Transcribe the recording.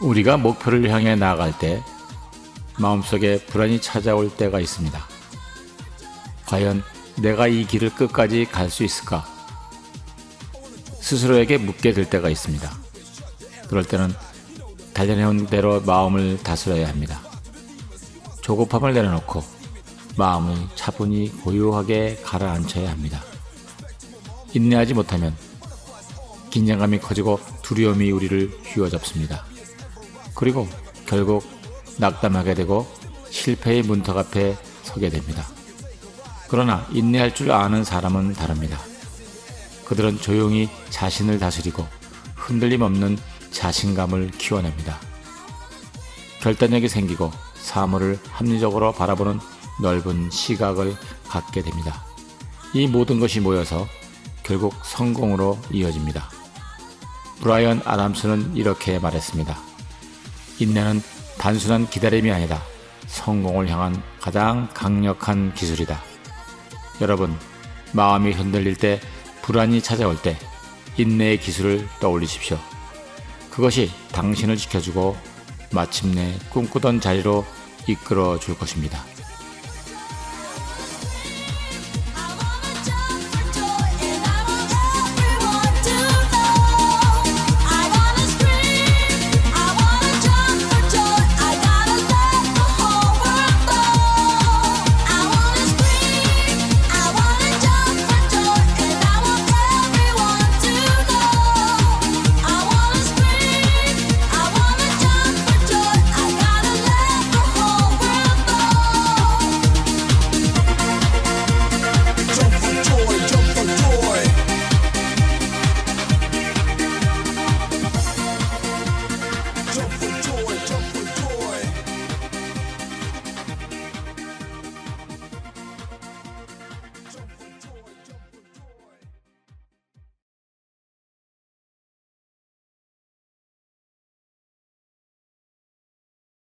우리가 목표를 향해 나아갈 때 마음속에 불안이 찾아올 때가 있습니다. 과연 내가 이 길을 끝까지 갈 수 있을까? 스스로에게 묻게 될 때가 있습니다. 그럴 때는 단련해온 대로 마음을 다스려야 합니다. 조급함을 내려놓고 마음을 차분히 고요하게 가라앉혀야 합니다. 인내하지 못하면 긴장감이 커지고 두려움이 우리를 휘어잡습니다. 그리고 결국 낙담하게 되고 실패의 문턱 앞에 서게 됩니다. 그러나 인내할 줄 아는 사람은 다릅니다. 그들은 조용히 자신을 다스리고 흔들림 없는 자신감을 키워냅니다. 결단력이 생기고 사물을 합리적으로 바라보는 넓은 시각을 갖게 됩니다. 이 모든 것이 모여서 결국 성공으로 이어집니다. 브라이언 아담스는 이렇게 말했습니다. 인내는 단순한 기다림이 아니다. 성공을 향한 가장 강력한 기술이다. 여러분, 마음이 흔들릴 때, 불안이 찾아올 때, 인내의 기술을 떠올리십시오. 그것이 당신을 지켜주고 마침내 꿈꾸던 자리로 이끌어 줄 것입니다.